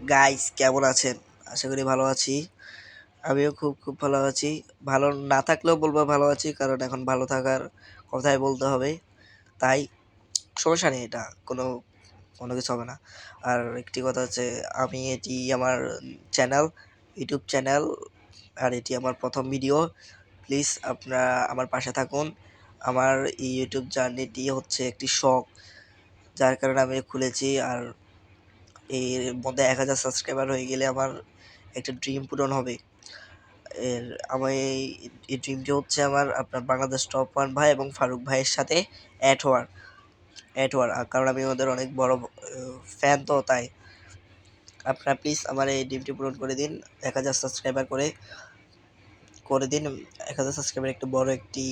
Guys কেমন আছেন? আশা করি ভালো আছি। আমিও খুব খুব ভালো আছি। ভালো না থাকলেও বলব ভালো আছি, কারণ এখন ভালো থাকার কথাই বলতে হবে। তাই সমস্যা নেই এটা, কোনো কোনো কিছু হবে না। আর একটি কথা হচ্ছে, আমি এটি আমার চ্যানেল ইউটিউব চ্যানেল আর এটি আমার প্রথম ভিডিও প্লিজ আপনারা আমার পাশে থাকুন। আমার ইউটিউব জার্নিটি হচ্ছে একটি শখ, যার কারণে আমি খুলেছি। আর এর মধ্যে এক হাজার সাবস্ক্রাইবার হয়ে গেলে আমার একটা ড্রিম পূরণ হবে। এর আমার এই এই ড্রিমটি হচ্ছে আমার আপনার বাংলাদেশ টপ ওয়ান ভাই এবং ফারুক ভাইয়ের সাথে অ্যাড হওয়ার অ্যাড হওয়ার কারণ আমি ওদের অনেক বড় ফ্যান তো, তাই। আপনারা প্লিজ আমার এই ড্রিমটি পূরণ করে দিন, এক হাজার সাবস্ক্রাইবার করে। করে দিন, এক হাজার সাবস্ক্রাইবার একটু বড় একটি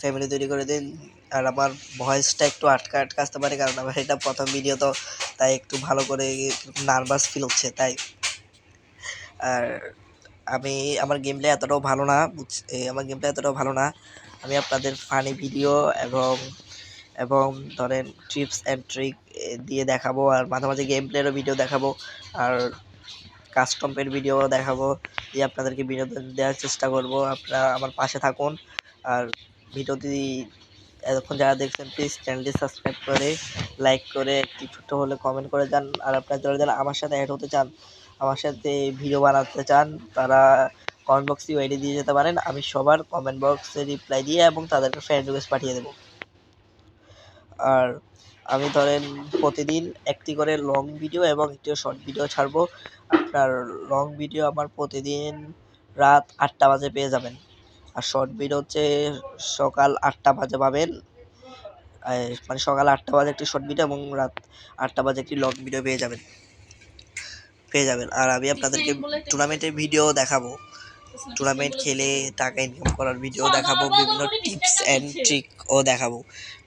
ফ্যামিলি তৈরি করে দিন। আর আমার ভয়েসটা একটু আটকা আটকা আসতে পারে, কারণ আমার এটা প্রথম ভিডিও তো তাই একটু ভালো করে নার্ভাস ফিল হচ্ছে, তাই। আর আমি, আমার গেম প্লে এতটাও ভালো না আমার গেম প্লে এতটাও ভালো না। আমি আপনাদের ফানি ভিডিও এবং এবং ধরেন টিপস অ্যান্ড ট্রিক দিয়ে দেখাবো, আর মাঝে মাঝে গেম প্লেরও ভিডিও দেখাবো। আর কাস্টমের ভিডিও দেখাবো, দিয়ে আপনাদেরকে বিনোদন দেওয়ার চেষ্টা করব। আপনারা আমার পাশে থাকুন। আর ভিডিওটি এতক্ষণ যারা দেখছেন প্লিজ চ্যানেলটি সাবস্ক্রাইব করে লাইক করে, একটি ছোট্ট হলে কমেন্ট করে যান। আর আপনারা যারা যারা আমার সাথে অ্যাড হতে চান, আমার সাথে ভিডিও বানাতে চান, তারা কমেন্ট বক্সে আইডি দিয়ে যেতে পারেন। আমি সবার কমেন্ট বক্সে রিপ্লাই দিয়ে এবং তাদেরকে ফ্রেন্ড রিকোয়েস্ট পাঠিয়ে দেবো। আর আমি ধরেন প্রতিদিন একটি করে লং ভিডিও এবং একটি শর্ট ভিডিও ছাড়বো। আপনার লং ভিডিও আমার প্রতিদিন রাত আটটা বাজে পেয়ে যাবেন। আর শর্ট ভিডিও হচ্ছে সকাল আটটা বাজে পাবেন। মানে সকাল আটটা বাজে একটি শর্ট ভিডিও এবং রাত আটটা বাজে একটি লং ভিডিও পেয়ে যাবেন। পেয়ে যাবেন। আর আমি আপনাদেরকে টুর্নামেন্টের ভিডিও দেখাবো। টুর্নামেন্ট খেলে টাকা ইনকাম করার ভিডিও দেখাবো, বিভিন্ন টিপস অ্যান্ড ট্রিকও দেখাবো।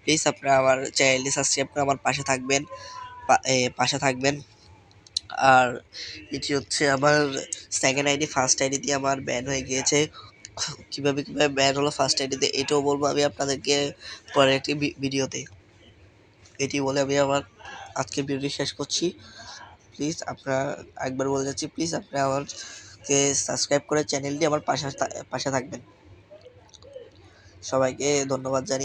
প্লিজ আপনারা আমার চ্যানেলটি সাবস্ক্রাইব করে আমার পাশে থাকবেন পাশে থাকবেন। আর এটি হচ্ছে আমার সেকেন্ড আইডি ফার্স্ট আইডি দিয়ে আমার ব্যান হয়ে গিয়েছে। কীভাবে কীভাবে ব্যান হলো ফার্স্ট আইডিতে এটাও বলব আমি আপনাদেরকে পরের একটি ভিডিওতে। এটি বলে আমি আমার আজকের ভিডিওটি শেষ করছি। প্লিজ আপনারা একবার বলে যাচ্ছি, প্লিজ আপনারা আমারকে সাবস্ক্রাইব করে চ্যানেলটি আমার পাশে পাশে থাকবেন। সবাইকে ধন্যবাদ জানিয়ে